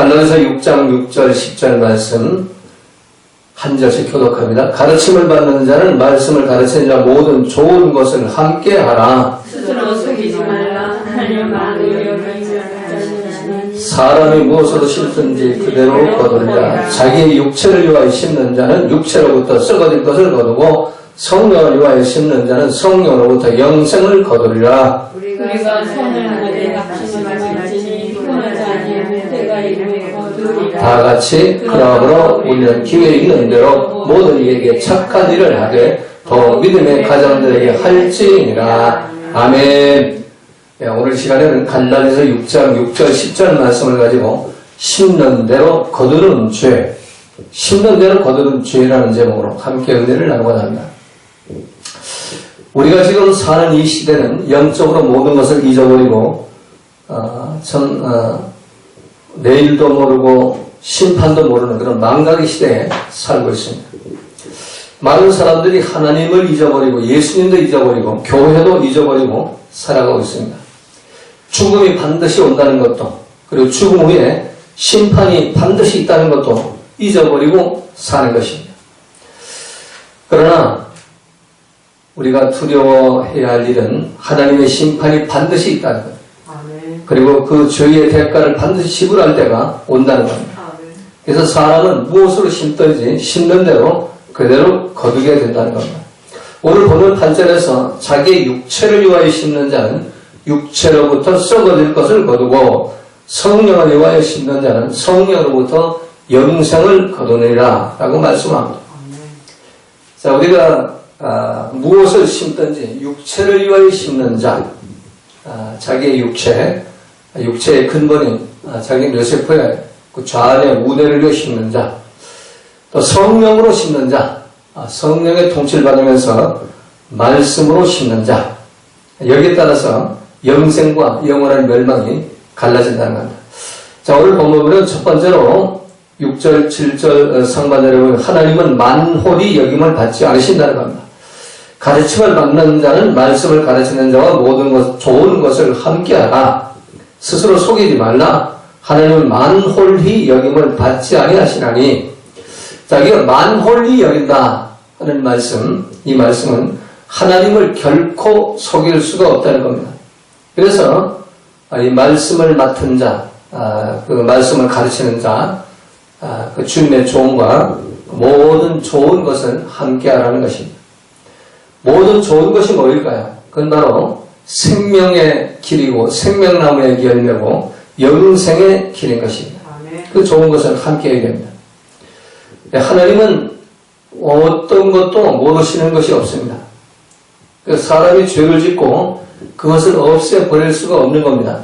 갈라디아서 6장 6절 10절 말씀 한 절씩 교독합니다. 가르침을 받는 자는 말씀을 가르치는 자 모든 좋은 것을 함께 하라. 스스로 속이지 말라 하나님 마음을 열어주시는 사람이 무엇으로 심든지 그대로 거두리라. 자기 육체를 위하여 심는 자는 육체로부터 썩어질 것을 거두고 성령을 위하여 심는 자는 성령으로부터 영생을 거두리라. 우리가 손을 다 같이 그러므로 우리는 기회 있는 대로 모든 이에게 착한 일을 하되 더 믿음의 가정들에게 할지니라. 아멘. 예, 오늘 시간에는 갈라디아서 6장 6절 10절 말씀을 가지고 심는 대로 거두는 죄, 심는 대로 거두는 죄라는 제목으로 함께 은혜를 나누고자 합니다. 우리가 지금 사는 이 시대는 영적으로 모든 것을 잊어버리고 어, 참 어, 내일도 모르고 심판도 모르는 그런 망각의 시대에 살고 있습니다. 많은 사람들이 하나님을 잊어버리고 예수님도 잊어버리고 교회도 잊어버리고 살아가고 있습니다. 죽음이 반드시 온다는 것도 그리고 죽음 후에 심판이 반드시 있다는 것도 잊어버리고 사는 것입니다. 그러나 우리가 두려워해야 할 일은 하나님의 심판이 반드시 있다는 것. 그리고 그 죄의 대가를 반드시 지불할 때가 온다는 겁니다. 그래서 사람은 무엇으로 심든지 심는 대로 그대로 거두게 된다는 겁니다. 오늘 보는 8절에서 자기의 육체를 위하여 심는 자는 육체로부터 썩어질 것을 거두고 성령을 위하여 심는 자는 성령으로부터 영생을 거두느니라 라고 말씀합니다. 자, 우리가 아, 무엇을 심든지 육체를 위하여 심는 자, 아, 자기의 육체, 육체의 근본인 아, 자기 뇌세포의 그 좌안의 우대를 심는 자, 또 성령으로 심는 자, 아, 성령의 통치를 받으면서 말씀으로 심는 자, 여기에 따라서 영생과 영원한 멸망이 갈라진다는 겁니다. 자, 오늘 본문은 첫 번째로 6절, 7절 상반절에 보면 하나님은 만홀히 여김을 받지 않으신다는 겁니다. 가르침을 받는 자는 말씀을 가르치는 자와 모든 것, 좋은 것을 함께하라. 스스로 속이지 말라. 하나님은 만홀히 여김을 받지 아니하시나니. 자, 이거 만홀히 여긴다 하는 말씀, 이 말씀은 하나님을 결코 속일 수가 없다는 겁니다. 그래서 이 말씀을 맡은 자, 아, 그 말씀을 가르치는 자, 아, 그 주님의 종과 모든 좋은 것을 함께하라는 것입니다. 모든 좋은 것이 뭐일까요? 그건 바로 생명의 길이고 생명나무의 열매고 영생의 길인 것입니다. 그 좋은 것을 함께 해야 됩니다. 네, 하나님은 어떤 것도 모르시는 것이 없습니다. 그 사람이 죄를 짓고 그것을 없애버릴 수가 없는 겁니다.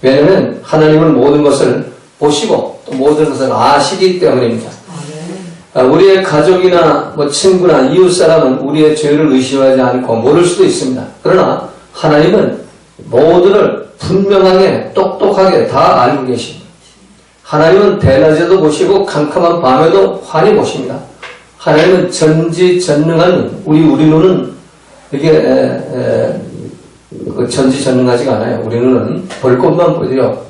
왜냐하면 하나님은 모든 것을 보시고 또 모든 것을 아시기 때문입니다. 아, 우리의 가족이나 뭐 친구나 이웃 사람은 우리의 죄를 의심하지 않고 모를 수도 있습니다. 그러나 하나님은 모두를 분명하게 똑똑하게 다 알고 계십니다. 하나님은 대낮에도 보시고 캄캄한 밤에도 환히 보십니다. 하나님은 전지전능한 우리 우리 눈은 이게 에, 에, 그 전지전능하지가 않아요. 우리 눈은 볼 것만 보죠.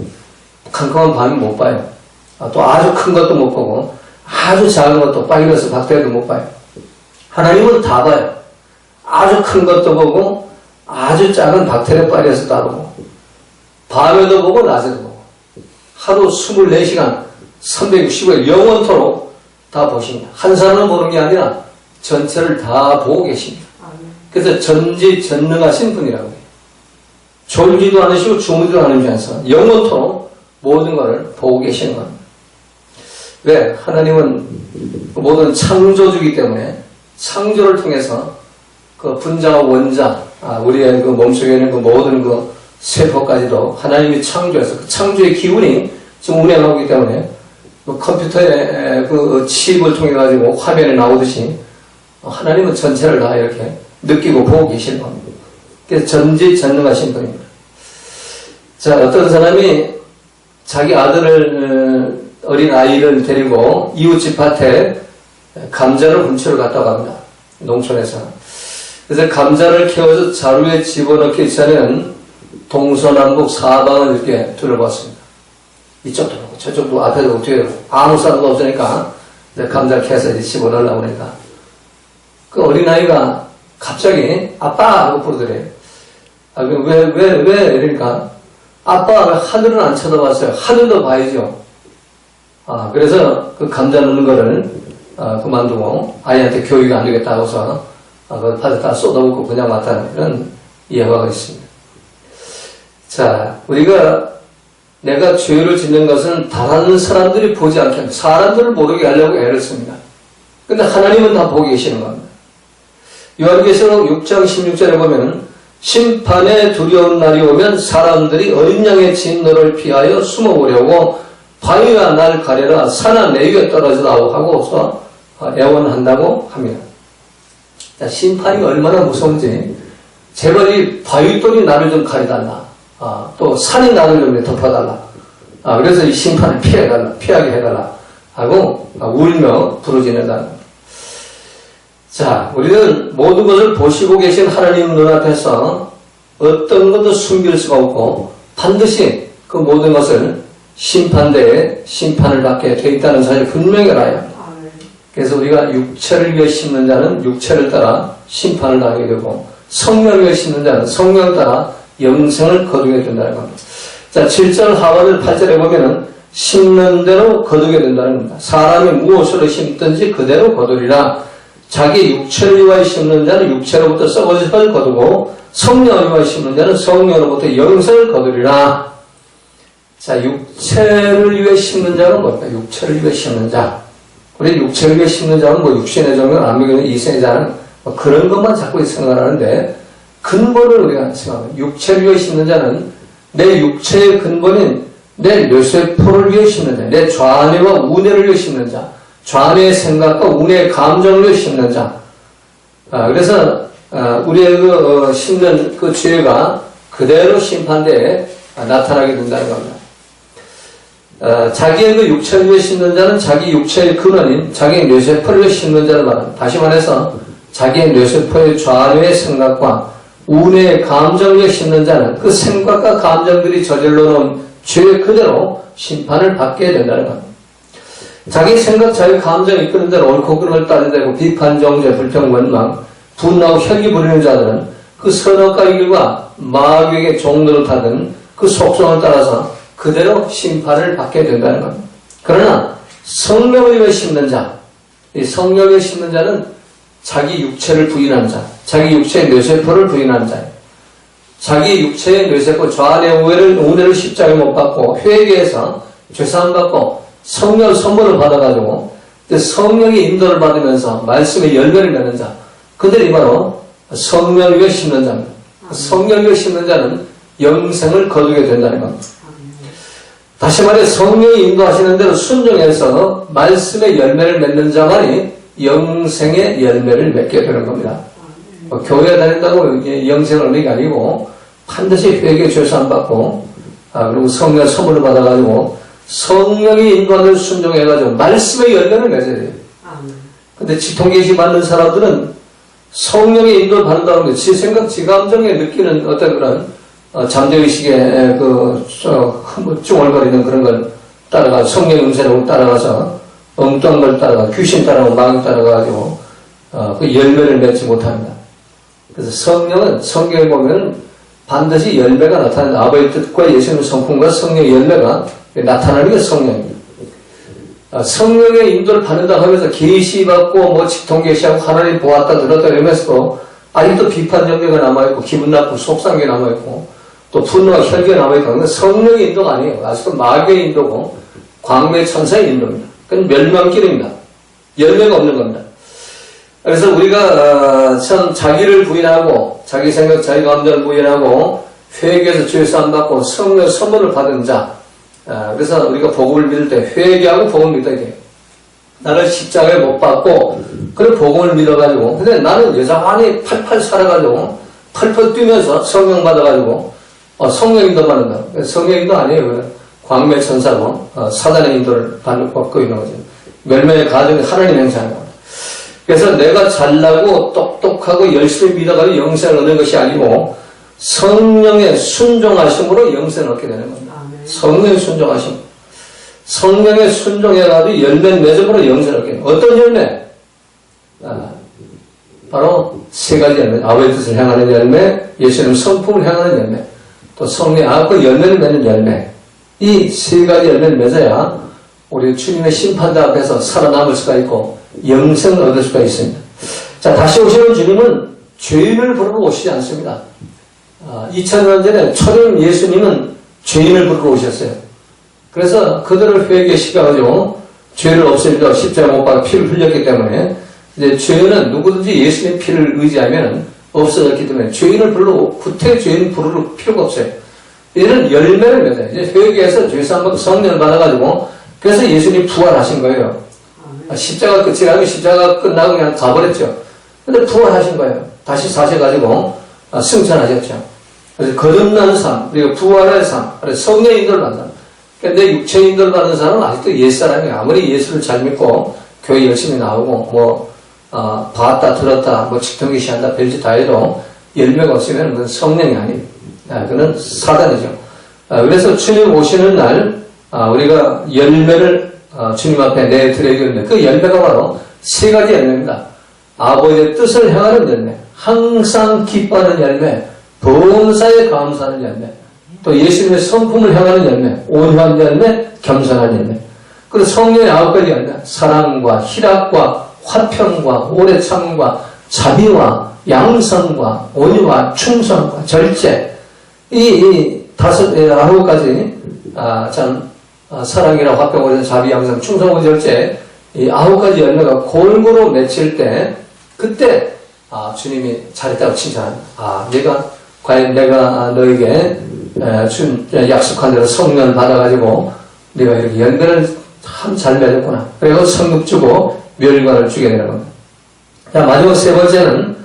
캄캄한 밤에 못 봐요. 아, 또 아주 큰 것도 못 보고 아주 작은 것도 바이러스 박테리아도 못 봐요. 하나님은 다 봐요. 아주 큰 것도 보고 아주 작은 박테리아 바이러스도 알고 밤에도 보고 낮에도 보고 하루 24시간 365일 영원토록 다 보십니다. 한 사람은 보는 게 아니라 전체를 다 보고 계십니다. 그래서 전지전능하신 분이라고 해요. 졸지도 않으시고 주무지도 않으면서 영원토록 모든 것을 보고 계시는 겁니다. 왜? 하나님은 모든 창조주기 때문에 창조를 통해서 그 분자와 원자, 아, 우리의 그 몸속에 있는 그 모든 그 세포까지도 하나님이 창조해서 그 창조의 기운이 지금 운행하고 있기 때문에 그 컴퓨터의 그 칩을 통해 가지고 화면에 나오듯이 하나님은 전체를 다 이렇게 느끼고 보고 계시는 겁니다. 그래서 전지전능하신 분입니다. 자, 어떤 사람이 자기 아들을 어린 아이를 데리고 이웃집 밭에 감자를 훔치러 갔다고 합니다. 농촌에서. 그래서 감자를 캐어서 자루에 집어넣기 전에는 동서남북 사방을 이렇게 둘러봤습니다. 이쪽도 보고 저쪽도 앞에도 뒤에도 아무 사람도 없으니까 이제 감자 캐서 이제 집어넣으려고 그러니까 그 어린아이가 갑자기 아빠 하고 부르더래. 아, 그 왜, 왜, 왜? 이러니까 아빠가 하늘은 안 쳐다봤어요. 하늘도 봐야죠. 아, 그래서 그 감자 넣는 거를 아, 그만두고 아이한테 교육이 안 되겠다 하고서 아, 그걸 받았다 쏟아붓고 그냥 왔다는 그런 예화가 있습니다. 자, 우리가 내가 죄를 짓는 것은 다른 사람들이 보지 않게. 사람들을 모르게 하려고 애를 씁니다. 근데 하나님은 다 보고 계시는 겁니다. 요한계시록 6장 16절에 보면 심판의 두려운 날이 오면 사람들이 어린 양의 진노를 피하여 숨어보려고 바위가 날 가려라 산은 내 위에 떨어지라고 하고서 애원한다고 합니다. 자, 심판이 얼마나 무서운지 제발 이 바위돌이 나를 좀 가려달라. 아, 또 산이 나를 좀 덮어달라. 아, 그래서 이 심판을 피해달라, 피하게 해달라. 하고 아, 울며 부르짖는다. 자, 우리는 모든 것을 보시고 계신 하나님 눈앞에서 어떤 것도 숨길 수가 없고 반드시 그 모든 것을 심판대에 심판을 받게 돼 있다는 사실을 분명히 알아야 합니다. 그래서 우리가 육체를 위해 심는 자는 육체를 따라 심판을 당하게 되고 성령을 위해 심는 자는 성령을 따라 영생을 거두게 된다는 겁니다. 자, 7절 하반을 8절에 보면은 심는 대로 거두게 된다는 겁니다. 사람이 무엇으로 심든지 그대로 거두리라. 자기 육체를 위하여 심는 자는 육체로부터 썩어질 거두고 성령을 위하여 심는 자는 성령으로부터 영생을 거두리라. 자, 육체를 위해 심는 자는 뭡니까? 육체를 위해 심는 자. 우리 위해 심는 자는 뭐 육신의 정령, 안미교는 이생의 자는 뭐 그런 것만 자꾸 생각하는데 근본을 우리가 생각합니다. 육체를 위해 심는 자는 내 육체의 근본인 내 뇌세포를 위해 심는 자, 내 좌뇌와 우뇌를 위해 심는 자, 좌뇌의 생각과 우뇌의 감정을 위해 심는 자. 아, 그래서 아, 우리의 그 어, 심는 그 죄가 그대로 심판대에 아, 나타나게 된다는 겁니다. 어, 자기의 그 육체를 심는 자는 자기 육체의 근원인 자기의 뇌세포를 심는 자를 말합니다. 다시 말해서 자기의 뇌세포의 좌뇌의 생각과 우뇌의 감정을 심는 자는 그 생각과 감정들이 저질러 놓은 죄 그대로 심판을 받게 된다는 겁니다. 자기 생각, 자기 감정이 이끄는 대로 옳고 그름을 따져대고 비판, 정죄, 불평, 원망, 분노하고 혈기 부리는 자들은 그 선악과 이길과 마귀에게 종로를 타든 그 속성을 따라서 그대로 심판을 받게 된다는 겁니다. 그러나 성령을 위해 심는 자, 이 성령을 위해 심는 자는 자기 육체를 부인한 자, 자기 육체의 뇌세포를 부인한 자, 자기 육체의 뇌세포 좌뇌 우회를 우뇌를 십자가에 못 받고 회개해서 죄사함 받고 성령 선물을 받아가지고 성령의 인도를 받으면서 말씀의 열매를 맺는 자, 그들이 바로 성령을 위해 심는 자입니다. 성령을 위해 심는 자는 영생을 거두게 된다는 겁니다. 다시 말해 성령이 인도하시는 대로 순종해서 말씀의 열매를 맺는 자만이 영생의 열매를 맺게 되는 겁니다. 뭐 교회 다닌다고 영생을 얻는 게 아니고 반드시 회개 죄산 받고 아, 그리고 성령 선물을 받아가지고 성령이 인도하는 순종해가지고 말씀의 열매를 맺어야 돼요. 근데 지통계시 받는 사람들은 성령의 인도를 받는다는 게 지 생각, 지 감정에 느끼는 어떤 그런 어, 잠재의식에 그, 저, 쭈얼거리는 그런 걸 따라가, 성령 음세로 따라가서 엉뚱한 걸 따라가, 귀신 따라가고 마귀 따라가가지고, 어, 그 열매를 맺지 못합니다. 그래서 성령은, 성경에 보면 반드시 열매가 나타난다. 아버지 뜻과 예수님의 성품과 성령의 열매가 나타나는 게 성령입니다. 아, 성령의 인도를 받는다 하면서 계시 받고 뭐 직통계시하고 하나님 보았다 들었다 이러면서도 아직도 비판 정죄가 남아있고 기분 나쁘고 속상한 게 남아있고 또 분노와 혈기가 남아있고 그건 성령의 인도가 아니에요. 아직도 마귀의 인도고 광매 천사의 인도입니다. 그건 멸망길입니다. 열매가 없는 겁니다. 그래서 우리가 어, 참 자기를 부인하고 자기 생각, 자기 감정을 부인하고 회개해서 죄사함 받고 성령 선물을 받은 자 아, 그래서 우리가 복음을 믿을 때 회개하고 복음을 믿어야 돼요. 나를 십자가에 못 박고 그래 복음을 믿어가지고 근데 나는 여전히 팔팔 살아가지고 팔팔 뛰면서 성령 받아가지고 어, 성령 인도 받는다. 성령 인도 아니에요. 광매 천사고 어, 사단의 인도를 받는 받고 있는 거죠. 멸망의 가정이 하나님 행사하는 겁니다. 그래서 내가 잘나고 똑똑하고 열심히 믿어가지고 영생을 얻는 것이 아니고 성령의 순종하심으로 영생을 얻게 되는 겁니다. 성령의 순종하심. 성령에 순종해가지고 열매 맺음으로 영생하게 어떤 열매? 아, 바로 세 가지 열매. 아버지 뜻을 향하는 열매, 예수님 성품을 향하는 열매, 또 성령 아 그 열매를 맺는 열매. 이 세 가지 열매를 맺어야 우리 주님의 심판대 앞에서 살아남을 수가 있고 영생을 얻을 수가 있습니다. 자, 다시 오시는 주님은 죄인을 부르러 오시지 않습니다. 아, 2000년 전에 초림 예수님은 죄인을 부르러 오셨어요. 그래서 그들을 회개시켜가지고 죄를 없애려 십자가 못 박아 피를 흘렸기 때문에 이제 죄인은 누구든지 예수님의 피를 의지하면 없어졌기 때문에 죄인을 불러 구태 죄인 부를 필요가 없어요. 이는 열매를 맺어요. 이제 회개해서 죄사함과 성령을 받아가지고 그래서 예수님이 부활하신 거예요. 아, 십자가 끝이 아니고 십자가 끝나고 그냥 가버렸죠. 근데 부활하신 거예요. 다시 사셔가지고 아, 승천하셨죠. 그래서 거듭난 삶, 그리고 부활의 삶, 그래서 성령 인도를 받는 삶. 근데 육체 인도를 받는 사람은 아직도 옛사람이에요. 아무리 예수를 잘 믿고 교회 열심히 나오고 뭐 아, 봤다 들었다 뭐 직통기시한다 별짓 다 해도 열매가 없으면 그건 성령이 아니에요. 아, 그는 사단이죠. 아, 그래서 주님 오시는 날 아, 우리가 열매를 아, 주님 앞에 내드려야 되는데 그 열매가 바로 세 가지 열매입니다. 아버지의 뜻을 향하는 열매, 항상 기뻐하는 열매, 범사에 감사하는 열매, 또 예수님의 성품을 향하는 열매, 온유한 열매, 겸손한 열매. 그리고 성령의 아홉 가지 열매, 사랑과 희락과 화평과 오래 참과 자비와 양성과 온유와 충성과 절제. 이, 이 다섯, 이 아홉 가지, 아, 참, 아, 사랑이라 화평, 오래 자비, 양성, 충성, 절제. 이 아홉 가지 열매가 골고루 맺힐 때, 그때, 아, 주님이 잘했다고 칭찬합니다. 아, 내가, 과연 내가 너에게 에, 준 약속한 대로 성령 받아가지고 네가 이렇게 열매를 참 잘 맺었구나. 그리고 성급 주고 멸관을 주게 되는 겁니다. 자, 마지막 세 번째는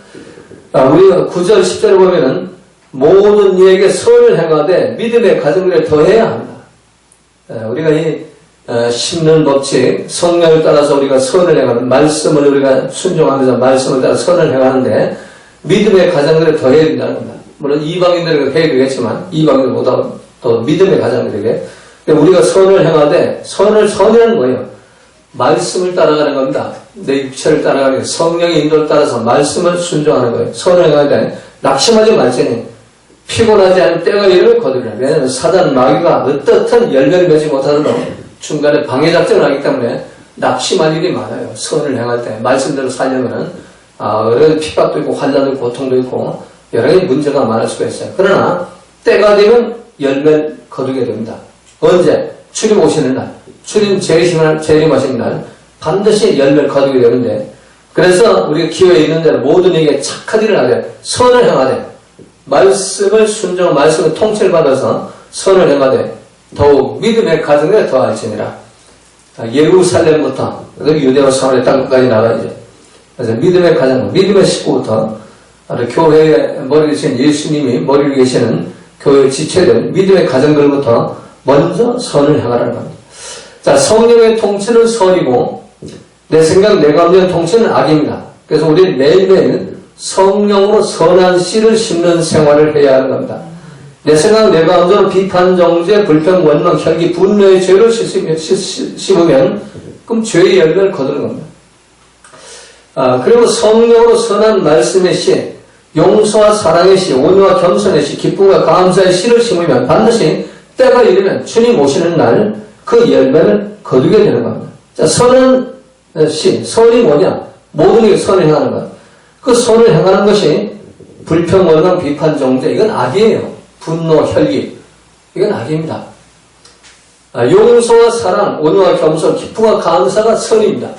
아, 우리가 9절, 10절을 보면은 모든 이에게 선을 행하되 믿음의 가정을 더해야 합니다. 에, 우리가 이 어, 심는 법칙, 성령을 따라서 우리가 선을 행하는 말씀을 우리가 순종하면서 말씀을 따라 선을 행하는데 믿음의 가정들을 더해야 된다는 겁니다. 물론 이방인들에게 해야 되겠지만 이방인들보다 더 믿음의 가정들에게 근데 우리가 선을 행하되 선을 선이라는 거예요. 말씀을 따라가는 겁니다. 내 육체를 따라가는 거예요. 성령의 인도를 따라서 말씀을 순종하는 거예요. 선을 행하되 낙심하지 말지니 피곤하지 않은 때가 이르면 거두리라. 왜냐하면 사단 마귀가 어떻든 맺지 못하도록 중간에 방해 작전을 하기 때문에 낙심할 일이 많아요. 선을 행할 때 말씀대로 살려면은 아, 여러 핍박도 있고 환란도 있고 고통도 있고 여러 가지 문제가 많을 수가 있어요. 그러나 때가 되면 열매 거두게 됩니다. 언제? 주님 오시는 날. 주님 재림하시는, 재림하시는 날 반드시 열매를 거두게 되는데 그래서 우리가 기회에 있는 대로 모든 에게 착한 일을 하되 선을 행하되 말씀을 순종, 말씀을 통치를 받아서 선을 행하되 더욱 믿음의 가정에 더할지니라. 아, 예루살렘부터 유대와 사마리아 땅까지 나가야죠. 그래서 믿음의 가정, 믿음의 식구부터 교회에 머리를 계신 예수님이 머리를 계시는 교회 지체들 믿음의 가정들부터 먼저 선을 행하라는 겁니다. 자, 성령의 통치는 선이고 내 생각, 내 감정의 통치는 악입니다. 그래서 우리는 매일매일 성령으로 선한 씨를 심는 생활을 해야 하는 겁니다. 내 생각, 내 감정은 비판, 정죄, 불평, 원망, 혈기, 분노의 죄를 씻으면, 씻- 씹으면 그럼 죄의 열매를 거두는 겁니다. 아, 그리고 성령으로 선한 말씀의 씨, 용서와 사랑의 씨, 온유와 겸손의 씨, 기쁨과 감사의 씨를 심으면 반드시 때가 이르면 주님 오시는 날 그 열매를 거두게 되는 겁니다. 자, 선은 씨, 선이 뭐냐? 모든 게 선을 행하는 것. 그 선을 행하는 것이 불평, 원망, 비판, 정죄, 이건 악이에요. 분노, 혈기. 이건 악입니다. 아, 용서와 사랑, 온유와 겸손, 기쁨과 감사가 선입니다.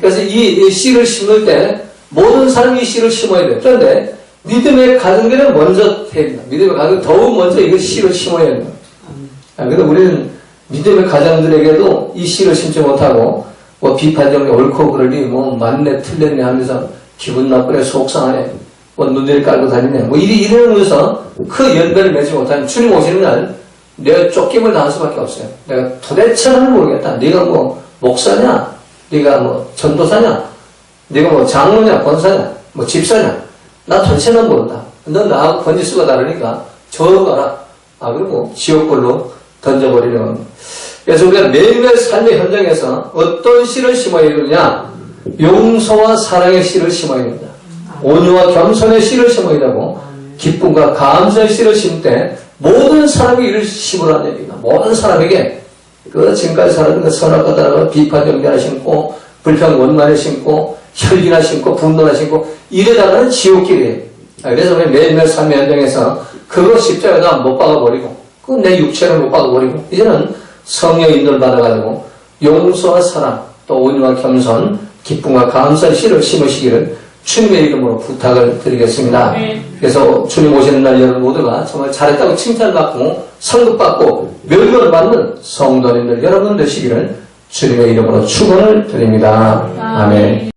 그래서 이, 이 씨를 심을 때 모든 사람이 이 씨를 심어야 돼요. 그런데 믿음의 가정들은 먼저 해야 됩니다. 믿음의 가정 더욱 먼저 이거 씨를 심어야 됩니다. 아, 그래서 우리는 믿음의 가정들에게도 이 씨를 심지 못하고 뭐 비판적이 옳고 그러니 뭐 맞네 틀렸네 하면서 기분 나쁘네 속상하네 뭐 눈을 깔고 다니네 뭐 이리 이러면서 그 열매를 맺지 못하면 주님 오시는 날 내가 쫓김을 당할 수밖에 없어요. 내가 도대체 는 모르겠다. 네가 뭐 목사냐? 네가 뭐 전도사냐? 네가 뭐 장로냐? 권사냐? 뭐 집사냐? 나 전체는 모른다. 넌 나하고 번지수가 다르니까 저어가라. 아 그리고 지옥불로 던져버리는. 그래서 우리가 매일매일 삶의 현장에서 어떤 씨를 심어야 되느냐? 용서와 사랑의 씨를 심어야 됩니다. 온유와 겸손의 씨를 심어야 되고 기쁨과 감사의 씨를 심을 때 모든 사람이 이를 심으라는 얘기입니다. 모든 사람에게 그 지금까지 살았던 그 선악과다라고 비판 연기나 심고 불평 원만을 심고 혈기나 심고 분노나 심고 이래다가는 지옥길이에요. 아, 그래서 우리 매일매일 삶의 현장에서 그거 십자가에다 못 박아버리고 그 내 육체를 못 박아버리고 이제는 성령 인도를 받아가지고 용서와 사랑 또 온유와 겸손 기쁨과 감사의 씨를 심으시기를 주님의 이름으로 부탁을 드리겠습니다. 네. 그래서 주님 오시는 날 여러분 모두가 정말 잘했다고 칭찬받고 성급받고 멸관을 받는 성도님들 여러분 되시기를 주님의 이름으로 축원을 드립니다. 아멘.